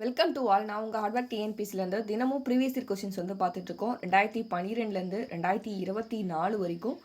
Welcome to all நான் உங்கள் hardware டிஎன்பிசிலேருந்து தினமும் ப்ரீவியஸ் இயர் கொஷின்ஸ் வந்து பார்த்துட்ருக்கோம் ரெண்டாயிரத்தி பன்னிரெண்டுலேருந்து ரெண்டாயிரத்தி இருபத்தி நாலு வரைக்கும்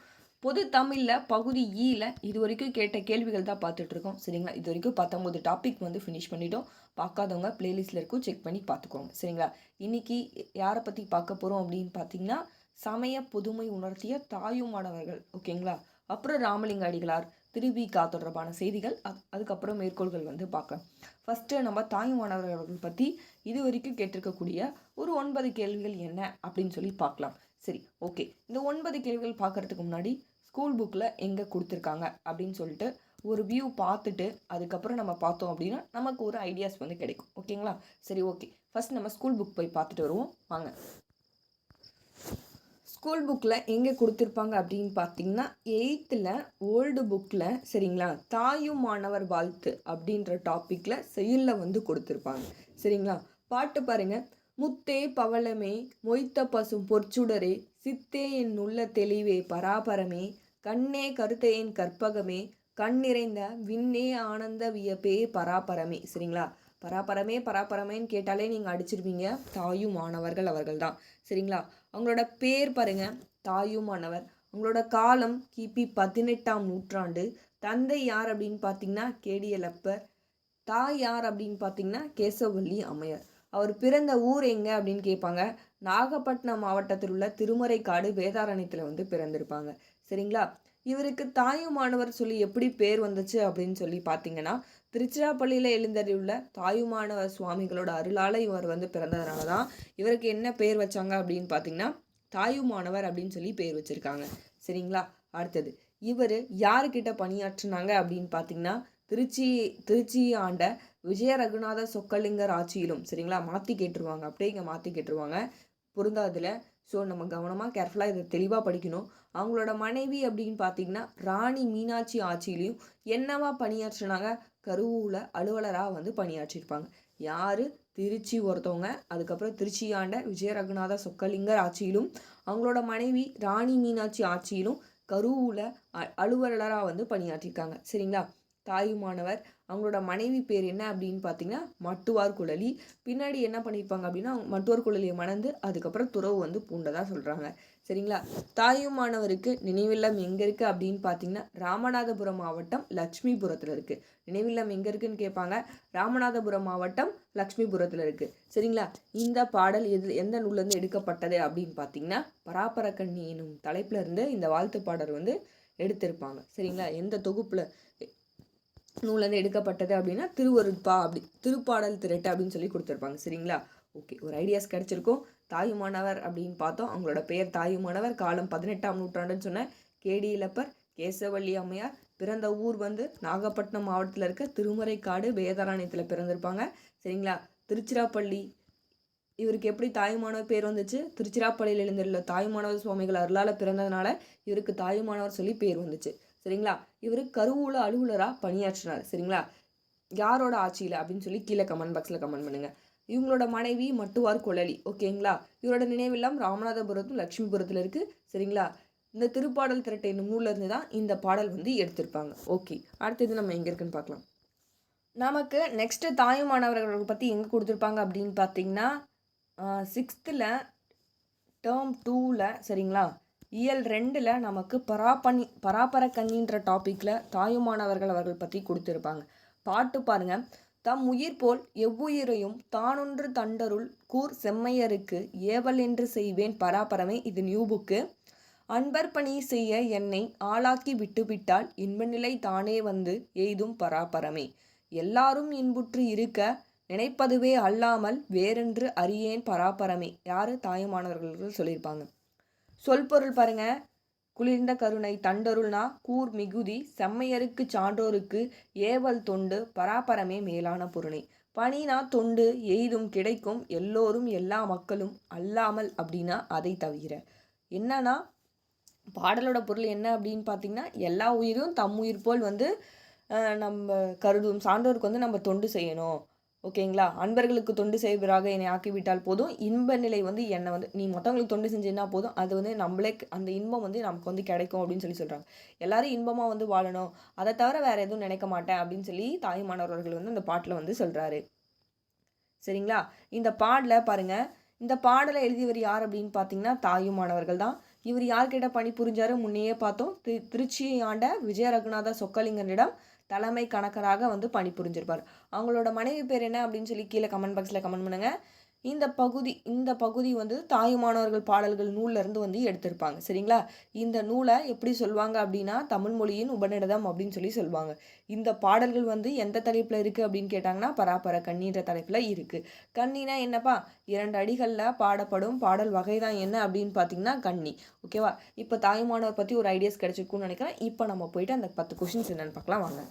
பொது தமிழில் பகுதி e ஈயில் இது வரைக்கும் கேட்ட கேள்விகள் தான் பார்த்துட்ருக்கோம் சரிங்களா? இது வரைக்கும் பத்தொம்போது டாபிக் வந்து ஃபினிஷ் பண்ணிட்டோம். பார்க்காதவங்க பிளேலிஸ்ட்டில் இருக்கும் செக் பண்ணி பார்த்துக்கோங்க. சரிங்களா? இன்றைக்கி யாரை பற்றி பார்க்க போகிறோம் அப்படின்னு பார்த்தீங்கன்னா சமய புதுமை உணர்த்திய தாயுமானவர்கள். ஓகேங்களா? அப்புறம் ராமலிங்க அடிகளார். திருவிகா தொடர்பான செய்திகள். அது அதுக்கப்புறம் மேற்கோள்கள் வந்து பார்க்கலாம் ஃபஸ்ட்டு நம்ம தாயுமானவர்கள் பற்றி இது வரைக்கும் கேட்டிருக்கக்கூடிய ஒரு ஒன்பது கேள்விகள் என்ன அப்படின்னு சொல்லி பார்க்கலாம். சரி ஓகே இந்த ஒன்பது கேள்விகள் பார்க்கறதுக்கு முன்னாடி ஸ்கூல் புக்கில் எங்கே கொடுத்துருக்காங்க அப்படின்னு சொல்லிட்டு ஒரு வியூ பார்த்துட்டு அதுக்கப்புறம் நம்ம பார்த்தோம் அப்படின்னா நமக்கு ஒரு ஐடியாஸ் வந்து கிடைக்கும். ஓகேங்களா சரி ஓகே ஃபஸ்ட் நம்ம ஸ்கூல் புக் போய் பார்த்துட்டு வருவோம். வாங்க. ஸ்கூல் புக்கில் எங்கே கொடுத்துருப்பாங்க அப்படின்னு பார்த்தீங்கன்னா எயித்தில் ஓல்டு புக்கில் சரிங்களா தாயும் மாணவர் வாழ்த்து அப்படின்ற டாப்பிக்கில் செயலில் வந்து கொடுத்துருப்பாங்க. சரிங்களா பாட்டு பாருங்கள் முத்தே பவளமே மொய்த்த பசும் பொற்சுடரே சித்தே என் உள்ள தெளிவே பராபரமே கண்ணே கருத்தே என் கற்பகமே கண் நிறைந்த விண்ணே ஆனந்த வியப்பே பராபரமே சரிங்களா. பராபரமே பராபரமேன்னு கேட்டாலே நீங்கள் அடிச்சிருப்பீங்க தாயும் மாணவர்கள் அவர்கள் தான் சரிங்களா? அவங்களோட பேர் பாருங்கள் தாயும் மாணவர். அவங்களோட காலம் கிபி பதினெட்டாம் நூற்றாண்டு. தந்தை யார் அப்படின்னு பார்த்தீங்கன்னா கேடியலப்பர். தாய் யார் அப்படின்னு பார்த்தீங்கன்னா கேசவல்லி அம்மையார். அவர் பிறந்த ஊர் எங்கே அப்படின்னு கேட்பாங்க. நாகப்பட்டினம் மாவட்டத்தில் உள்ள திருமறைக்காடு வேதாரண்யத்தில் வந்து பிறந்திருப்பாங்க. சரிங்களா? இவருக்கு தாயுமானவர் சொல்லி எப்படி பேர் வந்துச்சு அப்படின்னு சொல்லி பார்த்தீங்கன்னா திருச்சிராப்பள்ளியில் எழுந்தறியுள்ள தாயுமானவர் சுவாமிகளோட அருளால் இவர் வந்து பிறந்ததுனால தான் இவருக்கு என்ன பேர் வச்சாங்க அப்படின்னு பார்த்தீங்கன்னா தாயுமானவர் அப்படின்னு சொல்லி பேர் வச்சுருக்காங்க. சரிங்களா? அடுத்தது இவர் யாருக்கிட்ட பணியாற்றினாங்க அப்படின்னு பார்த்தீங்கன்னா திருச்சி திருச்சி ஆண்ட விஜய ரகுநாத சொக்கலிங்கர் ஆட்சியிலும் சரிங்களா? மாற்றி கேட்டுருவாங்க அப்படியே இங்கே மாற்றி கேட்டுருவாங்க. பொருந்தாதில்ல ஸோ நம்ம கவனமாக கேர்ஃபுல்லாக இதை தெளிவாக படிக்கணும். அவங்களோட மனைவி அப்படின்னு பார்த்தீங்கன்னா ராணி மீனாட்சி ஆட்சியிலையும் என்னவா பணியாற்றினாங்க? கருவூல அலுவலராக வந்து பணியாற்றியிருப்பாங்க யார்? திருச்சி ஒருத்தவங்க. அதுக்கப்புறம் திருச்சி ஆண்ட விஜய ரகுநாத சொக்கலிங்கர் ஆட்சியிலும் அவங்களோட மனைவி ராணி மீனாட்சி ஆட்சியிலும் கருவூல அ அலுவலராக வந்து பணியாற்றியிருக்காங்க சரிங்களா? தாயுமானவர் அவங்களோட மனைவி பேர் என்ன அப்படின்னு பார்த்தீங்கன்னா மட்டுவார் குழலி. பின்னாடி என்ன பண்ணியிருப்பாங்க அப்படின்னா அவங்க மட்டுவார் குழலியை மணந்து அதுக்கப்புறம் துறவு வந்து பூண்டதாக சொல்கிறாங்க சரிங்களா? தாயுமானவருக்கு நினைவில்லம் எங்கே இருக்குது அப்படின்னு பார்த்தீங்கன்னா ராமநாதபுரம் மாவட்டம் லட்சுமிபுரத்தில் இருக்குது நினைவில்லம் எங்கே இருக்குன்னு கேட்பாங்க. ராமநாதபுரம் மாவட்டம் லக்ஷ்மிபுரத்தில் இருக்குது சரிங்களா? இந்த பாடல் எது எந்த நூல்லேருந்து எடுக்கப்பட்டது அப்படின்னு பார்த்தீங்கன்னா பராபரக்கண்ணி எனும் தலைப்புல இருந்து இந்த வாழ்த்து பாடல் வந்து எடுத்திருப்பாங்க. சரிங்களா? எந்த தொகுப்பில் நூலேருந்து எடுக்கப்பட்டது அப்படின்னா திருவருட்பா அப்படி திருப்பாடல் திரட்டு அப்படின்னு சொல்லி கொடுத்துருப்பாங்க சரிங்களா? ஓகே ஒரு ஐடியாஸ் கிடச்சிருக்கும். தாயுமானவர் அப்படின்னு பார்த்தோம். அவங்களோட பெயர் தாயுமானவர் காலம் பதினெட்டாம் நூற்றாண்டுன்னு சொன்ன கேடி கேசவள்ளி அம்மையார். பிறந்த ஊர் வந்து நாகப்பட்டினம் மாவட்டத்தில் இருக்க திருமறைக்காடு வேதாரண்யத்தில் பிறந்திருப்பாங்க சரிங்களா? திருச்சிராப்பள்ளி. இவருக்கு எப்படி தாயுமானவர் பேர் வந்துச்சு? திருச்சிராப்பள்ளியில் எழுந்துள்ள தாயுமானவர் சுவாமிகள் அருளால் பிறந்ததுனால இவருக்கு தாயுமானவர் சொல்லி பேர் வந்துச்சு. சரிங்களா? இவர் கருவூல அலுவலராக பணியாற்றினார் சரிங்களா? யாரோட ஆட்சியில் அப்படின்னு சொல்லி கீழே கமெண்ட் பாக்ஸில் கமெண்ட் பண்ணுங்க. இவங்களோட மனைவி மட்டுவார் குழலி ஓகேங்களா? இவரோட நினைவெல்லாம் ராமநாதபுரத்தும் லட்சுமிபுரத்தில் இருக்குது சரிங்களா? இந்த திருப்பாடல் திரட்டை என்னும் தான் இந்த பாடல் வந்து எடுத்திருப்பாங்க. ஓகே அடுத்தது நம்ம எங்கே இருக்குன்னு பார்க்கலாம். நமக்கு நெக்ஸ்ட்டு தாயுமானவர்களை பற்றி எங்கே கொடுத்துருப்பாங்க அப்படின்னு பார்த்தீங்கன்னா சிக்ஸ்த்தில் டேர்ம் டூவில் சரிங்களா? இயல் ரெண்டில் நமக்கு பராப்பணி பராப்பர கண்ணின்ற டாப்பிக்கில் தாயுமானவர்கள் அவர்கள் பற்றி கொடுத்துருப்பாங்க. பாட்டு பாருங்க. தம் உயிர் போல் எவ்வுயிரையும் தானொன்று தண்டருள் கூர் செம்மையருக்கு ஏவல் என்று செய்வேன் பராபரமே இது நியூ புக்கு அன்பர் பணி செய்ய என்னை ஆளாக்கி விட்டுவிட்டால் இன்பநிலை தானே வந்து எய்தும் பராபரமே. எல்லாரும் இன்புற்று இருக்க நினைப்பதுவே அல்லாமல் வேறென்று அறியேன் பராபரமே. யாரு? தாயுமானவர்கள் சொல்லியிருப்பாங்க. சொல் பொருள் பாருங்க. குளிர்ந்த கருணை தண்டருள்னா கூர் மிகுதி செம்மையருக்கு சான்றோருக்கு ஏவல் தொண்டு பராபரமே மேலான பொருணை பணினா தொண்டு எய்தும் கிடைக்கும் எல்லோரும் எல்லா மக்களும் அல்லாமல் அப்படின்னா அதை தவிர. என்னன்னா பாடலோட பொருள் என்ன அப்படின்னு பார்த்தீங்கன்னா எல்லா உயிரும் தம் உயிர் போல் வந்து நம்ம கருதும் சான்றோருக்கு வந்து நம்ம தொண்டு செய்யணும். ஓகேங்களா? அன்பர்களுக்கு தொண்டு செய்வராக என்னை ஆக்கிவிட்டால் போதும். இன்ப நிலை வந்து என்னை வந்து நீ மற்றவங்களுக்கு தொண்டு செஞ்சேன்னா போதும். அது வந்து நம்மளே அந்த இன்பம் வந்து நமக்கு வந்து கிடைக்கும் அப்படின்னு சொல்லி சொல்கிறாங்க எல்லாரும் இன்பமாக வந்து வாழணும். அதை தவிர வேறு எதுவும் நினைக்க மாட்டேன் அப்படின்னு சொல்லி தாய்மானவர்கள் வந்து அந்த பாட்டில் வந்து சொல்கிறாரு சரிங்களா? இந்த பாடலை பாருங்கள் இந்த பாடலை எழுதியவர் யார் அப்படின்னு பார்த்தீங்கன்னா தாயுமானவர்கள் தான். இவர் யார்கிட்ட பணி புரிஞ்சாரு முன்னையே பார்த்தோம். திரு திருச்சியை ஆண்ட விஜய ரகுநாத சொக்கலிங்கனிடம் தலைமை கணக்கராக வந்து பணி புரிஞ்சிருப்பார் அவங்களோட மனைவி பேர் என்ன அப்படின்னு சொல்லி கீழே கமெண்ட் பாக்ஸில் கமெண்ட் பண்ணுங்கள் இந்த பகுதி இந்த பகுதி வந்து தாயுமானவர்கள் பாடல்கள் நூல்லேருந்து வந்து எடுத்திருப்பாங்க. சரிங்களா? இந்த நூலை எப்படி சொல்லுவாங்க அப்படின்னா தமிழ் மொழியின் உபநிடதம் அப்படின்னு சொல்லி சொல்லுவாங்க இந்த பாடல்கள் வந்து எந்த தலைப்பில் இருக்குது அப்படின்னு கேட்டாங்கன்னா பராபர கண்ணின்ற தலைப்பில் இருக்குது கண்ணினா என்னப்பா? இரண்டு அடிகளில் பாடப்படும் பாடல் வகை தான் என்ன அப்படின்னு பார்த்தீங்கன்னா கண்ணி. ஓகேவா இப்போ தாயுமானவர் பற்றி ஒரு ஐடியாஸ் கிடைச்சிருக்கும்னு நினைக்கிறேன். இப்போ நம்ம போயிட்டு அந்த பத்து கொஷின்ஸ் என்னென்னு பார்க்கலாம் வாங்க.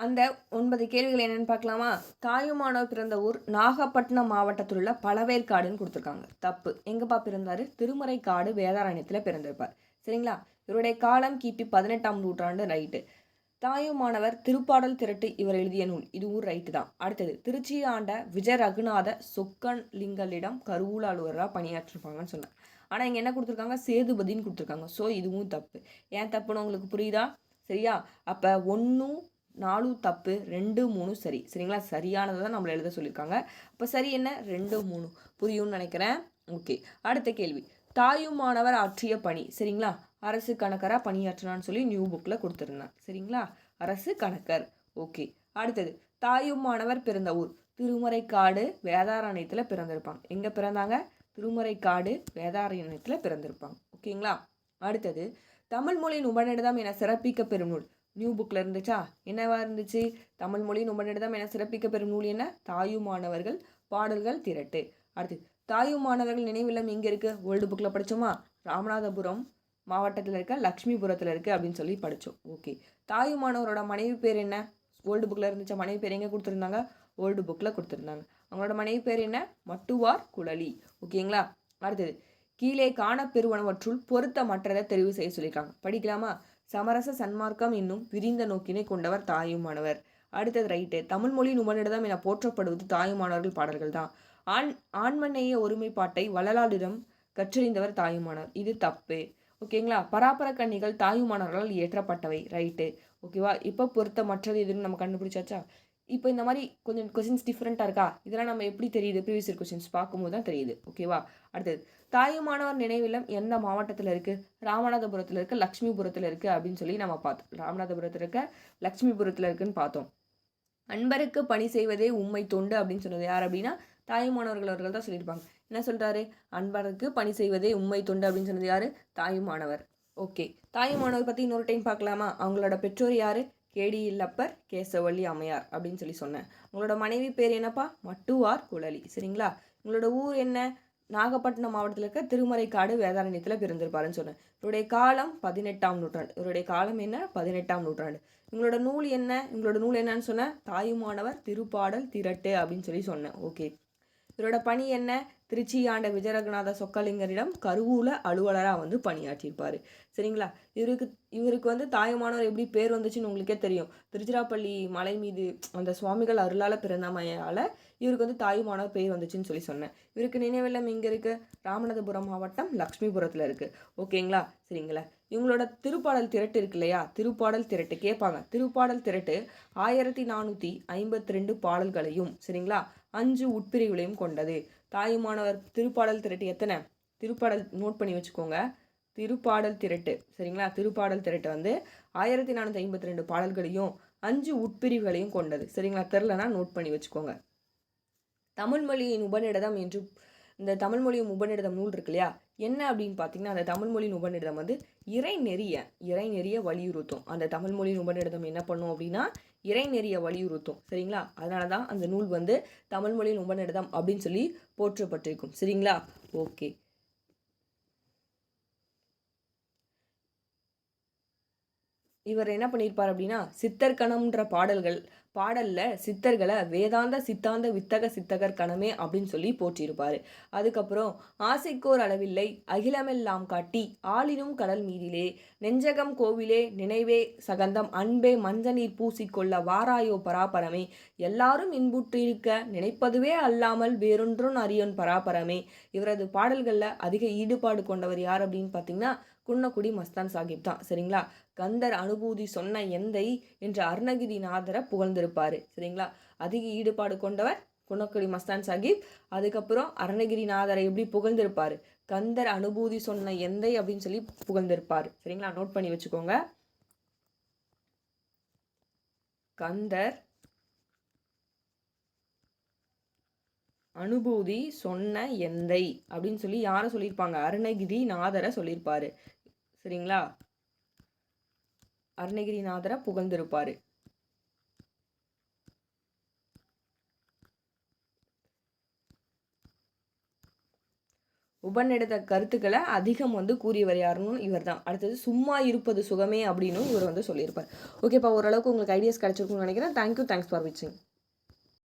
அந்த ஒன்பது கேள்விகள் என்னென்னு பார்க்கலாமா? தாயுமானவர் பிறந்த ஊர் நாகப்பட்டினம் மாவட்டத்தில் உள்ள பழவேற்காடுன்னு கொடுத்துருக்காங்க. தப்பு. எங்கப்பா திருமறை திருமறைக்காடு வேதாரண்யத்தில் பிறந்திருப்பார். சரிங்களா? இவருடைய காலம் கிபி பதினெட்டாம் நூற்றாண்டு ரைட்டு. தாயுமானவர் திருப்பாடல் திரட்டு இவர் எழுதிய நூல். இதுவும் ரைட்டு தான். அடுத்தது திருச்சி ஆண்ட விஜய ரகுநாத சொக்கன் லிங்கலிடம் கருவூல அலுவலராக பணியாற்றிருப்பாங்கன்னு சொன்னேன் ஆனால் இங்கே என்ன கொடுத்துருக்காங்க? சேதுபதின்னு கொடுத்துருக்காங்க. ஸோ இதுவும் தப்பு. ஏன் தப்புன்னு உங்களுக்கு புரியுதா? சரியா? அப்போ ஒன்றும் நாலும் தப்பு ரெண்டு மூணு சரி. சரிங்களா? சரியானதை தான் நம்மளை எழுத சொல்லியிருக்காங்க. அப்போ சரி என்ன? ரெண்டு மூணு. புரியும்னு நினைக்கிறேன். ஓகே. அடுத்த கேள்வி. தாயுமானவர் ஆற்றிய பணி. சரிங்களா? அரசு கணக்கராக பணியாற்றினான்னு சொல்லி நியூ புக்கில் கொடுத்துருந்தேன் சரிங்களா? அரசு கணக்கர். ஓகே. அடுத்தது. தாயுமானவர் பிறந்த ஊர். திருமறைக்காடு வேதாரண்யத்தில் பிறந்திருப்பாங்க. எங்கே பிறந்தாங்க? திருமறைக்காடு வேதாரண்யத்தில் பிறந்திருப்பாங்க. ஓகேங்களா? அடுத்தது. தமிழ் மொழியின் உபநிடதம் என சிறப்பிக்க பெறும் நூல் நியூ புக்கில் இருந்துச்சா? என்னவா இருந்துச்சு? தமிழ் மொழியின் உபநிடதம் என சிறப்பிக்க பெறும் நூல் என்ன? தாயுமானவர்கள் பாடல்கள் திரட்டு. அடுத்து தாயுமானவர்கள் நினைவில்லம் இங்கே இருக்குது ஓல்டு புக்கில் படித்தோமா ராமநாதபுரம் மாவட்டத்தில் இருக்க லக்ஷ்மிபுரத்தில் இருக்குது அப்படின்னு சொல்லி படித்தோம் ஓகே தாயுமானவரோட மனைவி பேர் என்ன? ஓல்டு புக்கில் இருந்துச்சா? மனைவி பேர் எங்கே கொடுத்துருந்தாங்க? ஓல்டு புக்கில் கொடுத்துருந்தாங்க. அவங்களோட மனைவி பேர் என்ன? மட்டுவார் குழலி. ஓகேங்களா அடுத்தது கீழே காணப்பெறுவனவற்றுள் பொருத்தமற்றதை தெரிவு செய்ய சொல்லியிருக்காங்க. படிக்கலாமா? சமரச சன்மார்க்கம் என்னும் விரிந்த நோக்கினை கொண்டவர் தாயுமானவர். அடுத்தது ரைட்டு. தமிழ் மொழியின் உமனிடம் என போற்றப்படுவது தாயுமானவர்கள் பாடல்கள் தான். ஆண் ஆண்மநேய ஒருமைப்பாட்டை வள்ளலாரிடம் கற்றறிந்தவர் தாயுமானவர். இது தப்பு. ஓகேங்களா பராபர கண்ணிகள் தாயுமானவர்களால் இயற்றப்பட்டவை. ரைட்டு. ஓகேவா இப்போ பொருத்தமற்றது எதுன்னு நம்ம கண்டுபிடிச்சாச்சா? இப்போ இந்த மாதிரி கொஞ்சம் கொஷின்ஸ் டிஃப்ரெண்ட்டாக இருக்கா? இதெல்லாம் நம்ம எப்படி தெரியுது? ப்ரீவியஸ் இயர் கொஷின்ஸ் பார்க்கும்போது தான் தெரியுது. ஓகேவா அடுத்தது தாயுமானவர் நினைவில்லம் எந்த மாவட்டத்தில் இருக்குது ராமநாதபுரத்தில் இருக்க லக்ஷ்மிபுரத்தில் இருக்குது அப்படின்னு சொல்லி நம்ம பார்த்தோம். ராமநாதபுரத்தில் இருக்க லக்ஷ்மிபுரத்தில் இருக்குன்னு பார்த்தோம். அன்பருக்கு பணி செய்வதே உண்மை தொண்டு அப்படின்னு சொன்னது யார் அப்படின்னா தாயுமானவர்கள் அவர்கள் தான் சொல்லியிருப்பாங்க. என்ன சொல்கிறாரு அன்பருக்கு பணி செய்வதே உண்மை தொண்டு அப்படின்னு சொன்னது யார்? தாயுமானவர். ஓகே தாயுமானவர் பற்றி இன்னொரு டைம் பார்க்கலாமா? அவங்களோட பெற்றோர் யார்? கேடி இல்லப்பர் கேசவள்ளி அம்மையார் அப்படின்னு சொல்லி சொன்னேன். உங்களோட மனைவி பேர் என்னப்பா? மட்டுவார் குழலி. சரிங்களா? உங்களோட ஊர் என்ன? நாகப்பட்டினம் மாவட்டத்தில் இருக்க திருமறைக்காடு வேதாரண்யத்தில் பிறந்திருப்பாருன்னு சொன்னேன். இவருடைய காலம் பதினெட்டாம் நூற்றாண்டு. இவருடைய காலம் என்ன? பதினெட்டாம் நூற்றாண்டு. உங்களோட நூல் என்ன? உங்களோட நூல் என்னன்னு சொன்னேன் தாயுமானவர் திருப்பாடல் திரட்டு அப்படின்னு சொல்லி சொன்னேன். ஓகே இவரோட பணி என்ன? திருச்சி ஆண்ட விஜயரகநாத சொக்கலிங்கரிடம் கருவூல அலுவலராக வந்து பணியாற்றியிருப்பார். சரிங்களா? இவருக்கு இவருக்கு வந்து தாயுமானவர் எப்படி பேர் வந்துச்சுன்னு உங்களுக்கே தெரியும். திருச்சிராப்பள்ளி மலை மீது அந்த சுவாமிகள் அருளால் பிறந்தமையால் இவருக்கு வந்து தாயுமானவர் பேர் வந்துச்சுன்னு சொல்லி சொன்னேன். இவருக்கு நினைவில்லம் இங்கே இருக்குது ராமநாதபுரம் மாவட்டம் லக்ஷ்மிபுரத்தில் இருக்குது ஓகேங்களா? சரிங்களா? இவங்களோட திருப்பாடல் திரட்டு இருக்கு இல்லையா? திருப்பாடல் திரட்டு கேட்பாங்க. திருப்பாடல் திரட்டு ஆயிரத்தி நானூற்றி ஐம்பத்தி ரெண்டு பாடல்களையும் சரிங்களா? அஞ்சு உட்பிரிவுகளையும் கொண்டது. தாயுமானவர் திருப்பாடல் திரட்டு எத்தனை? திருப்பாடல் நோட் பண்ணி வச்சுக்கோங்க. திருப்பாடல் திரட்டு. சரிங்களா? திருப்பாடல் திரட்டு வந்து ஆயிரத்தி நானூற்றி ஐம்பத்தி ரெண்டு பாடல்களையும் அஞ்சு உட்பிரிவுகளையும் கொண்டது. சரிங்களா? தெரிலனா நோட் பண்ணி வச்சுக்கோங்க. தமிழ் மொழியின் உபநிடதம் என்று இந்த தமிழ் மொழியும் உபநிடதம் நூல் இருக்கு இல்லையா? என்ன அப்படின்னு பார்த்தீங்கன்னா அந்த தமிழ் மொழியின் உபநிடதம் வந்து இறை நெறிய இறை நெறிய வலியுறுத்தும். அந்த தமிழ் மொழியின் உபநிடதம் என்ன பண்ணும் அப்படின்னா இறைநெறியை வலியுறுத்தும். சரிங்களா? அதனால தான் அந்த நூல் வந்து தமிழ் மொழியின் உபநிடதம் அப்படின்னு சொல்லி போற்றப்பட்டிருக்கும். சரிங்களா? ஓகே. இவர் என்ன பண்ணியிருப்பார் அப்படின்னா சித்தர்கணம்ன்ற பாடல்கள் பாடலில் சித்தர்களை வேதாந்த சித்தாந்த வித்தக சித்தகர் கணமே அப்படின்னு சொல்லி போற்றியிருப்பார் அதுக்கப்புறம் ஆசைக்கோர் அளவில்லை அகிலமெல்லாம் காட்டி ஆளினும் கடல் மீதிலே நெஞ்சகம் கோவிலே நினைவே சகந்தம் அன்பே மஞ்ச நீர் பூசிக்கொள்ள வாராயோ பராபரமே. எல்லாரும் இன்புற்றிருக்க நினைப்பதுவே அல்லாமல் வேறொன்றும் அறியோன் பராபரமே. இவரது பாடல்களில் அதிக ஈடுபாடு கொண்டவர் யார் அப்படின்னு பார்த்தீங்கன்னா குன்னக்குடி மஸ்தான் சாஹிப் தான் சரிங்களா? கந்தர் அனுபூதி சொன்ன எந்தை என்று அருணகிரிநாதரை புகழ்ந்திருப்பார் சரிங்களா? அதிக ஈடுபாடு கொண்டவர் குன்னக்குடி மஸ்தான் சாஹிப் அதுக்கப்புறம் அருணகிரிநாதரை எப்படி புகழ்ந்திருப்பார்? கந்தர் அனுபூதி சொன்ன எந்தை அப்படின்னு சொல்லி புகழ்ந்திருப்பார் சரிங்களா? நோட் பண்ணி வச்சுக்கோங்க. கந்தர் அனுபூதி சொன்ன எந்தை அப்படின்னு சொல்லி யாரை சொல்லியிருப்பாங்க? அருணகிரிநாதரை சொல்லியிருப்பாரு. சரிங்களா? அருணகிரிநாதரை புகழ்ந்திருப்பார். உபநிடத கருத்துக்களை அதிகம் வந்து கூறியவர் யாருன்னு இவர் தான் அடுத்தது சும்மா இருப்பது சுகமே அப்படின்னும் இவர் வந்து சொல்லியிருப்பார். ஓகேப்பா ஓரளவுக்கு உங்களுக்கு ஐடியாஸ் கிடைச்சிருக்கும்னு நினைக்கிறேன். Thank you thanks for விச்சிங்